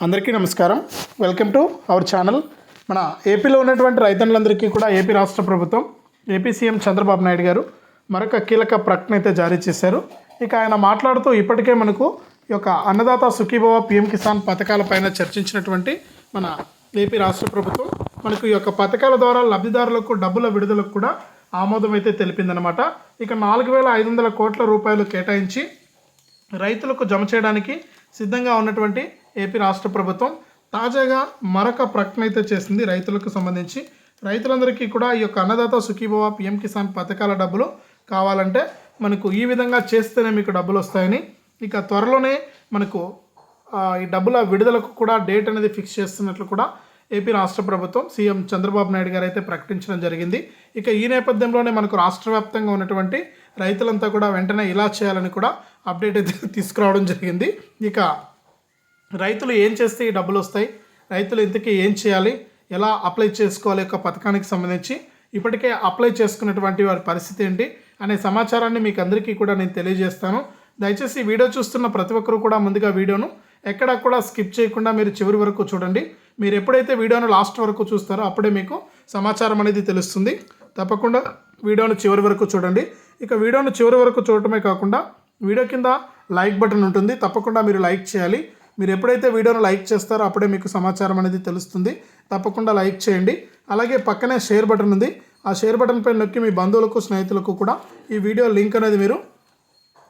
అందరికీ నమస్కారం. Welcome to our channel మన ఏపీలో ఉన్నటువంటి రైతన్నులందరికీ కూడా ఏపీ రాష్ట్ర ప్రభుత్వం ఏపీ సీఎం చంద్రబాబు నాయుడు గారు మరొక కీలక ప్రకటన అయితే జారీ చేశారు. ఇక ఆయన మాట్లాడుతూ ఇప్పటికే మనకు ఈ యొక్క అన్నదాత సుఖీభవ పిఎం కిసాన్ పథకాలపైన చర్చించినటువంటి మన ఏపీ రాష్ట్ర ప్రభుత్వం మనకు ఈ యొక్క పథకాల ద్వారా లబ్ధిదారులకు డబ్బుల విడుదలకు కూడా ఆమోదం అయితే తెలిపిందనమాట ఇక నాలుగు వేల ఐదు వందల కోట్ల రూపాయలు కేటాయించి రైతులకు జమ చేయడానికి సిద్ధంగా ఉన్నటువంటి ఏపీ రాష్ట్ర ప్రభుత్వం తాజాగా మరొక ప్రకటన అయితే చేసింది రైతులకు సంబంధించి. రైతులందరికీ కూడా ఈ యొక్క అన్నదాత సుఖీభవ పిఎం కిసాన్ పథకాల డబ్బులు కావాలంటే మనకు ఈ విధంగా చేస్తేనే మీకు డబ్బులు వస్తాయని. ఇక త్వరలోనే మనకు ఈ డబ్బుల విడుదలకు కూడా డేట్ అనేది ఫిక్స్ చేస్తున్నట్లు కూడా ఏపీ రాష్ట్ర ప్రభుత్వం సీఎం చంద్రబాబు నాయుడు గారు అయితే ప్రకటించడం జరిగింది. ఇక ఈ నేపథ్యంలోనే మనకు రాష్ట్ర వ్యాప్తంగా ఉన్నటువంటి రైతులంతా కూడా వెంటనే ఇలా చేయాలని కూడా అప్డేట్ అయితే తీసుకురావడం జరిగింది. ఇక రైతులు ఏం చేస్తే ఈ డబ్బులు వస్తాయి? రైతులు ఇంతకీ ఏం చేయాలి? ఎలా అప్లై చేసుకోవాలి యొక్క పథకానికి సంబంధించి ఇప్పటికే అప్లై చేసుకున్నటువంటి వారి పరిస్థితి ఏంటి? అనే సమాచారాన్ని మీకు అందరికీ కూడా నేను తెలియజేస్తాను. దయచేసి వీడియో చూస్తున్న ప్రతి ఒక్కరు కూడా ముందుగా వీడియోను ఎక్కడా కూడా స్కిప్ చేయకుండా మీరు చివరి వరకు చూడండి. మీరు ఎప్పుడైతే వీడియోను లాస్ట్ వరకు చూస్తారో అప్పుడే మీకు సమాచారం అనేది తెలుస్తుంది. తప్పకుండా వీడియోను చివరి వరకు చూడండి. ఇక వీడియోను చివరి వరకు చూడటమే కాకుండా వీడియో కింద లైక్ బటన్ ఉంటుంది. తప్పకుండా మీరు లైక్ చేయాలి. మీరు ఎప్పుడైతే వీడియోను లైక్ చేస్తారో అప్పుడే మీకు సమాచారం అనేది తెలుస్తుంది. తప్పకుండా లైక్ చేయండి. అలాగే పక్కనే షేర్ బటన్ ఉంది. ఆ షేర్ బటన్ పైన నొక్కి మీ బంధువులకు స్నేహితులకు కూడా ఈ వీడియో లింక్ అనేది మీరు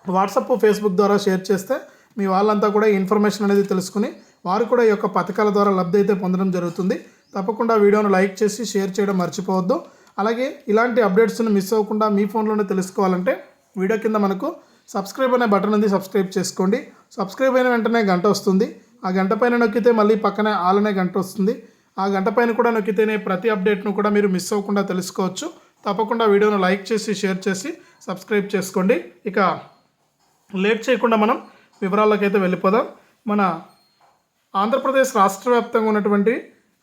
వాట్సాప్ ఫేస్బుక్ ద్వారా షేర్ చేస్తే మీ వాళ్ళంతా కూడా ఈ ఇన్ఫర్మేషన్ అనేది తెలుసుకుని వారు కూడా ఈ యొక్క పథకాల ద్వారా లబ్ధి అయితే పొందడం జరుగుతుంది. తప్పకుండా వీడియోను లైక్ చేసి షేర్ చేయడం మర్చిపోవద్దు. అలాగే ఇలాంటి అప్డేట్స్ని మిస్ అవ్వకుండా మీ ఫోన్లోనే తెలుసుకోవాలంటే వీడియో కింద మనకు సబ్స్క్రైబ్ అనే బటన్ ఉంది. సబ్స్క్రైబ్ చేసుకోండి. సబ్స్క్రైబ్ అయిన వెంటనే గంట వస్తుంది. ఆ గంట పైన నొక్కితే మళ్ళీ పక్కనే ఆల్ అనే గంట వస్తుంది. ఆ గంట పైన కూడా నొక్కితేనే ప్రతి అప్డేట్ను కూడా మీరు మిస్ అవ్వకుండా తెలుసుకోవచ్చు. తప్పకుండా వీడియోను లైక్ చేసి షేర్ చేసి సబ్స్క్రైబ్ చేసుకోండి. ఇక లేట్ చేయకుండా మనం వివరాల్లోకైతే వెళ్ళిపోదాం. మన ఆంధ్రప్రదేశ్ రాష్ట్ర వ్యాప్తంగా ఉన్నటువంటి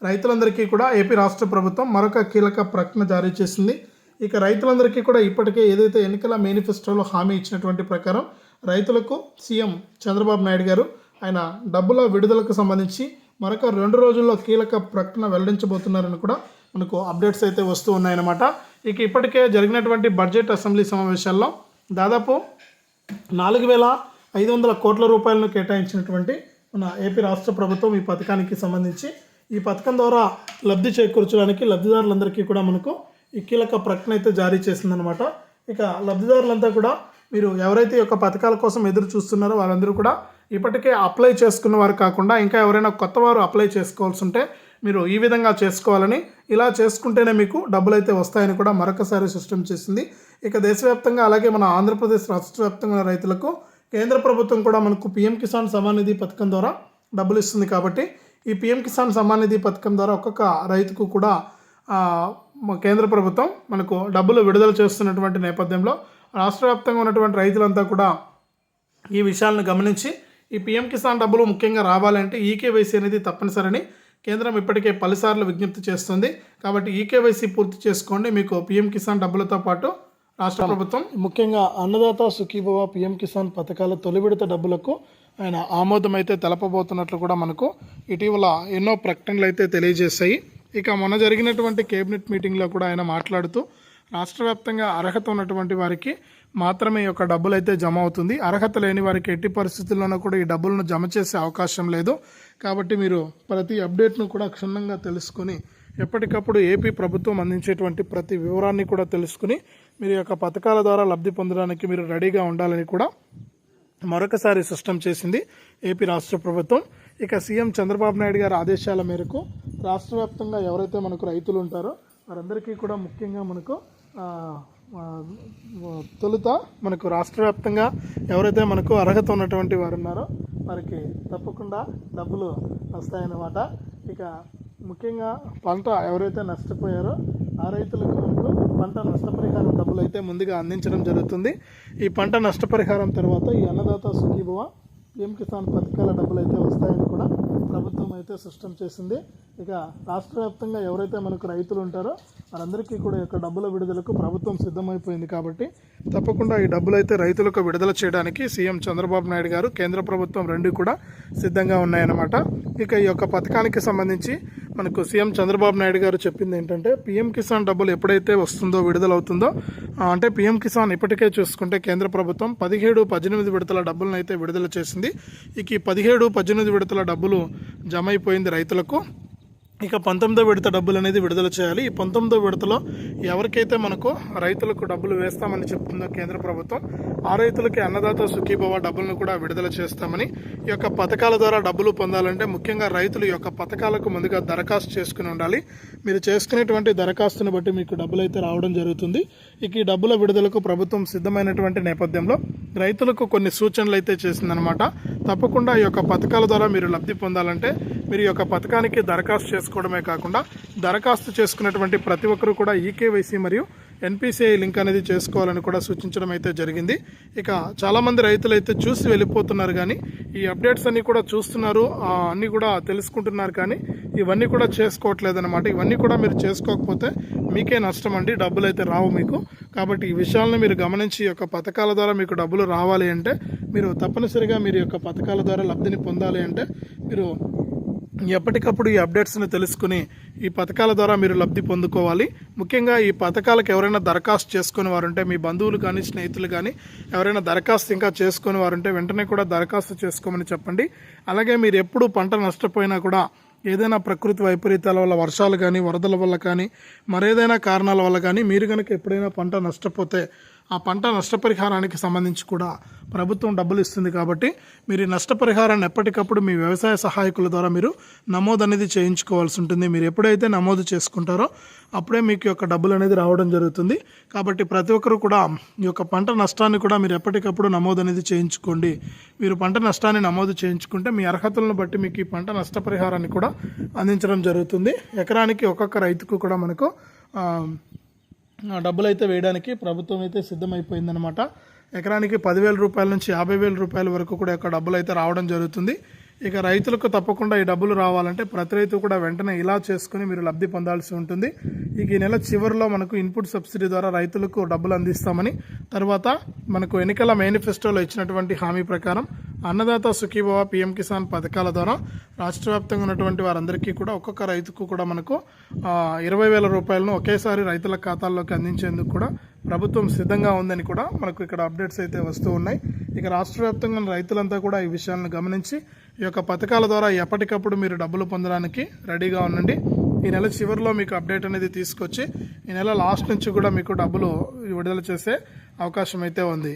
రైతులందరికీ కూడా ఏపీ రాష్ట్ర ప్రభుత్వం మరొక కీలక ప్రకటన జారీ చేసింది. ఇక రైతులందరికీ కూడా ఇప్పటికే ఏదైతే ఎన్నికల మేనిఫెస్టోలో హామీ ఇచ్చినటువంటి ప్రకారం రైతులకు సీఎం చంద్రబాబు నాయుడు గారు ఆయన డబ్బుల విడుదలకు సంబంధించి మరొక రెండు రోజుల్లో కీలక ప్రకటన వెల్లడించబోతున్నారని కూడా మనకు అప్డేట్స్ అయితే వస్తూ ఉన్నాయన్నమాట. ఇక ఇప్పటికే జరిగినటువంటి బడ్జెట్ అసెంబ్లీ సమావేశాల్లో దాదాపు నాలుగు వేల ఐదు వందల కోట్ల రూపాయలను కేటాయించినటువంటి మన ఏపీ రాష్ట్ర ప్రభుత్వం ఈ పథకానికి సంబంధించి ఈ పథకం ద్వారా లబ్ధి చేకూర్చడానికి లబ్ధిదారులందరికీ కూడా మనకు ఈ కీలక ప్రకటన అయితే జారీ చేసిందనమాట ఇక లబ్ధిదారులంతా కూడా మీరు ఎవరైతే యొక్క పథకాల కోసం ఎదురు చూస్తున్నారో వాళ్ళందరూ కూడా ఇప్పటికే అప్లై చేసుకున్న వారు కాకుండా ఇంకా ఎవరైనా కొత్త వారు అప్లై చేసుకోవాల్సి ఉంటే మీరు ఈ విధంగా చేసుకోవాలని ఇలా చేసుకుంటేనే మీకు డబ్బులు అయితే వస్తాయని కూడా మరొకసారి సిస్టమ్ చేసింది. ఇక దేశవ్యాప్తంగా అలాగే మన ఆంధ్రప్రదేశ్ రాష్ట్ర వ్యాప్తంగా ఉన్న రైతులకు కేంద్ర ప్రభుత్వం కూడా మనకు పిఎం కిసాన్ సమాన్ నిధి పథకం ద్వారా డబ్బులు ఇస్తుంది కాబట్టి ఈ పిఎం కిసాన్ సమాన్ నిధి పథకం ద్వారా ఒక్కొక్క రైతుకు కూడా కేంద్ర ప్రభుత్వం మనకు డబ్బులు విడుదల చేస్తున్నటువంటి నేపథ్యంలో రాష్ట్ర వ్యాప్తంగా ఉన్నటువంటి రైతులంతా కూడా ఈ విషయాలను గమనించి ఈ పిఎం కిసాన్ డబ్బులు ముఖ్యంగా రావాలంటే ఈకేవైసీ అనేది తప్పనిసరని కేంద్రం ఇప్పటికే పలుసార్లు విజ్ఞప్తి చేస్తుంది. కాబట్టి ఈకేవైసీ పూర్తి చేసుకోండి. మీకు పిఎం కిసాన్ డబ్బులతో పాటు రాష్ట్ర ప్రభుత్వం ముఖ్యంగా అన్నదాత సుఖీభవ పిఎం కిసాన్ పథకాల తొలి విడత డబ్బులకు ఆయన ఆమోదం అయితే తెలపబోతున్నట్లు కూడా మనకు ఇటీవల ఎన్నో ప్రకటనలు అయితే తెలియజేశాయి. ఇక మొన్న జరిగినటువంటి కేబినెట్ మీటింగ్లో కూడా ఆయన మాట్లాడుతూ రాష్ట్ర వ్యాప్తంగా అర్హత ఉన్నటువంటి వారికి మాత్రమే ఈ యొక్క డబ్బులు అయితే జమ అవుతుంది. అర్హత లేని వారికి ఎట్టి పరిస్థితుల్లోనూ కూడా ఈ డబ్బులను జమ చేసే అవకాశం లేదు. కాబట్టి మీరు ప్రతి అప్డేట్ను కూడా క్షుణ్ణంగా తెలుసుకొని ఎప్పటికప్పుడు ఏపీ ప్రభుత్వం అందించేటువంటి ప్రతి వివరాన్ని కూడా తెలుసుకుని మీరు యొక్క పథకాల ద్వారా లబ్ధి పొందడానికి మీరు రెడీగా ఉండాలని కూడా మరొకసారి స్పష్టం చేసింది ఏపీ రాష్ట్ర ప్రభుత్వం. ఇక సీఎం చంద్రబాబు నాయుడు గారి ఆదేశాల మేరకు రాష్ట్ర వ్యాప్తంగా ఎవరైతే మనకు రైతులు ఉంటారో వారందరికీ కూడా ముఖ్యంగా మనకు తొలుత మనకు రాష్ట్ర వ్యాప్తంగా ఎవరైతే మనకు అర్హత ఉన్నటువంటి వారు ఉన్నారో వారికి తప్పకుండా డబ్బులు వస్తాయన్నమాట. ఇక ముఖ్యంగా పంట ఎవరైతే నష్టపోయారో ఆ రైతులకు మనకు పంట నష్టపరిహారం డబ్బులు అయితే ముందుగా అందించడం జరుగుతుంది. ఈ పంట నష్టపరిహారం తర్వాత ఈ అన్నదాత సుఖీభవ పిఎం కిసాన్ పథకాల డబ్బులు అయితే వస్తాయని కూడా ప్రభుత్వం అయితే సిస్టమ్ చేసింది. ఇక రాష్ట్ర వ్యాప్తంగా ఎవరైతే మనకు రైతులు ఉంటారో వారందరికీ కూడా ఈ యొక్క డబ్బుల విడుదలకు ప్రభుత్వం సిద్ధమైపోయింది కాబట్టి తప్పకుండా ఈ డబ్బులు అయితే రైతులకు విడుదల చేయడానికి సీఎం చంద్రబాబు నాయుడు గారు కేంద్ర ప్రభుత్వం రెండు కూడా సిద్ధంగా ఉన్నాయన్నమాట. ఇక ఈ యొక్క పథకానికి సంబంధించి మనకు సీఎం చంద్రబాబు నాయుడు గారు చెప్పింది ఏంటంటే పీఎం కిసాన్ డబ్బులు ఎప్పుడైతే వస్తుందో విడుదలవుతుందో అంటే పీఎం కిసాన్ ఇప్పటికే చూసుకుంటే కేంద్ర ప్రభుత్వం పదిహేడు పద్దెనిమిది విడతల డబ్బులను అయితే విడుదల చేసింది. ఇక ఈ పదిహేడు పద్దెనిమిది విడతల డబ్బులు జమ అయిపోయింది రైతులకు. ఇక పంతొమ్మిదో విడత డబ్బులు అనేది విడుదల చేయాలి. ఈ పంతొమ్మిదో విడతలో ఎవరికైతే మనకు రైతులకు డబ్బులు వేస్తామని చెప్తుందో కేంద్ర ప్రభుత్వం ఆ రైతులకి అన్నదాత సుఖీభవ డబ్బులను కూడా విడుదల చేస్తామని ఈ యొక్క పథకాల ద్వారా డబ్బులు పొందాలంటే ముఖ్యంగా రైతులు యొక్క పథకాలకు ముందుగా దరఖాస్తు చేసుకుని ఉండాలి. మీరు చేసుకునేటువంటి దరఖాస్తుని బట్టి మీకు డబ్బులు అయితే రావడం జరుగుతుంది. ఇక ఈ డబ్బుల విడుదలకు ప్రభుత్వం సిద్ధమైనటువంటి నేపథ్యంలో రైతులకు కొన్ని సూచనలు అయితే చేసిందనమాట తప్పకుండా ఈ యొక్క పథకాల ద్వారా మీరు లబ్ధి పొందాలంటే మీరు ఈ యొక్క పథకానికి దరఖాస్తు చేసుకోవడమే కాకుండా దరఖాస్తు చేసుకున్నటువంటి ప్రతి ఒక్కరూ కూడా ఈకేవైసీ మరియు ఎన్పిసిఐ లింక్ అనేది చేసుకోవాలని కూడా సూచించడం అయితే జరిగింది. ఇక చాలామంది రైతులు అయితే చూసి వెళ్ళిపోతున్నారు కానీ ఈ అప్డేట్స్ అన్నీ కూడా చూస్తున్నారు అన్నీ కూడా తెలుసుకుంటున్నారు కానీ ఇవన్నీ కూడా చేసుకోవట్లేదన్నమాట. ఇవన్నీ కూడా మీరు చేసుకోకపోతే మీకే నష్టం అండి డబ్బులు అయితే రావు మీకు. కాబట్టి ఈ విషయాలను మీరు గమనించి ఈ యొక్క పథకాల ద్వారా మీకు డబ్బులు రావాలి అంటే మీరు తప్పనిసరిగా మీరు యొక్క పథకాల ద్వారా లబ్ధిని పొందాలి అంటే మీరు ఎప్పటికప్పుడు ఈ అప్డేట్స్ని తెలుసుకుని ఈ పథకాల ద్వారా మీరు లబ్ధి పొందుకోవాలి. ముఖ్యంగా ఈ పథకాలకు ఎవరైనా దరఖాస్తు చేసుకుని వారుంటే మీ బంధువులు కానీ స్నేహితులు కానీ ఎవరైనా దరఖాస్తు ఇంకా చేసుకుని వారుంటే వెంటనే కూడా దరఖాస్తు చేసుకోమని చెప్పండి. అలాగే మీరు ఎప్పుడు పంట నష్టపోయినా కూడా ఏదైనా ప్రకృతి వైపరీత్యాల వల్ల వర్షాలు కానీ వరదల వల్ల కానీ మరేదైనా కారణాల వల్ల కానీ మీరు కనుక ఎప్పుడైనా పంట నష్టపోతే ఆ పంట నష్టపరిహారానికి సంబంధించి కూడా ప్రభుత్వం డబ్బులు ఇస్తుంది కాబట్టి మీరు ఈ నష్టపరిహారాన్ని ఎప్పటికప్పుడు మీ వ్యవసాయ సహాయకుల ద్వారా మీరు నమోదు అనేది చేయించుకోవాల్సి ఉంటుంది. మీరు ఎప్పుడైతే నమోదు చేసుకుంటారో అప్పుడే మీకు యొక్క డబ్బులు అనేది రావడం జరుగుతుంది. కాబట్టి ప్రతి ఒక్కరు కూడా ఈ యొక్క పంట నష్టాన్ని కూడా మీరు ఎప్పటికప్పుడు నమోదు అనేది చేయించుకోండి. మీరు పంట నష్టాన్ని నమోదు చేయించుకుంటే మీ అర్హతలను బట్టి మీకు ఈ పంట నష్టపరిహారాన్ని కూడా అందించడం జరుగుతుంది. ఎకరానికి ఒక్కొక్క రైతుకు కూడా మనకు డబ్బులు అయితే వేయడానికి ప్రభుత్వం అయితే సిద్ధమైపోయిందనమాట ఎకరానికి పదివేల రూపాయల నుంచి యాభై వేల రూపాయల వరకు కూడా యొక్క డబ్బులు అయితే రావడం జరుగుతుంది. ఇక రైతులకు తప్పకుండా ఈ డబ్బులు రావాలంటే ప్రతి రైతు కూడా వెంటనే ఇలా చేసుకుని మీరు లబ్ధి పొందాల్సి ఉంటుంది. ఇక ఈ నెల చివరిలో మనకు ఇన్పుట్ సబ్సిడీ ద్వారా రైతులకు డబ్బులు అందిస్తామని తర్వాత మనకు ఎన్నికల మేనిఫెస్టోలో ఇచ్చినటువంటి హామీ ప్రకారం అన్నదాత సుఖీభవ పిఎం కిసాన్ పథకాల ద్వారా రాష్ట్ర వ్యాప్తంగా ఉన్నటువంటి వారందరికీ కూడా ఒక్కొక్క రైతుకు కూడా మనకు ఇరవై వేల రూపాయలను ఒకేసారి రైతుల ఖాతాల్లోకి అందించేందుకు కూడా ప్రభుత్వం సిద్ధంగా ఉందని కూడా మనకు ఇక్కడ అప్డేట్స్ అయితే వస్తూ ఉన్నాయి. ఇక రాష్ట్ర వ్యాప్తంగా ఉన్న రైతులంతా కూడా ఈ విషయాలను గమనించి ఈ యొక్క పథకాల ద్వారా ఎప్పటికప్పుడు మీరు డబ్బులు పొందడానికి రెడీగా ఉండండి. ఈ నెల చివరిలో మీకు అప్డేట్ అనేది తీసుకొచ్చి ఈ నెల లాస్ట్ నుంచి కూడా మీకు డబ్బులు విడుదల చేసే అవకాశం అయితే ఉంది.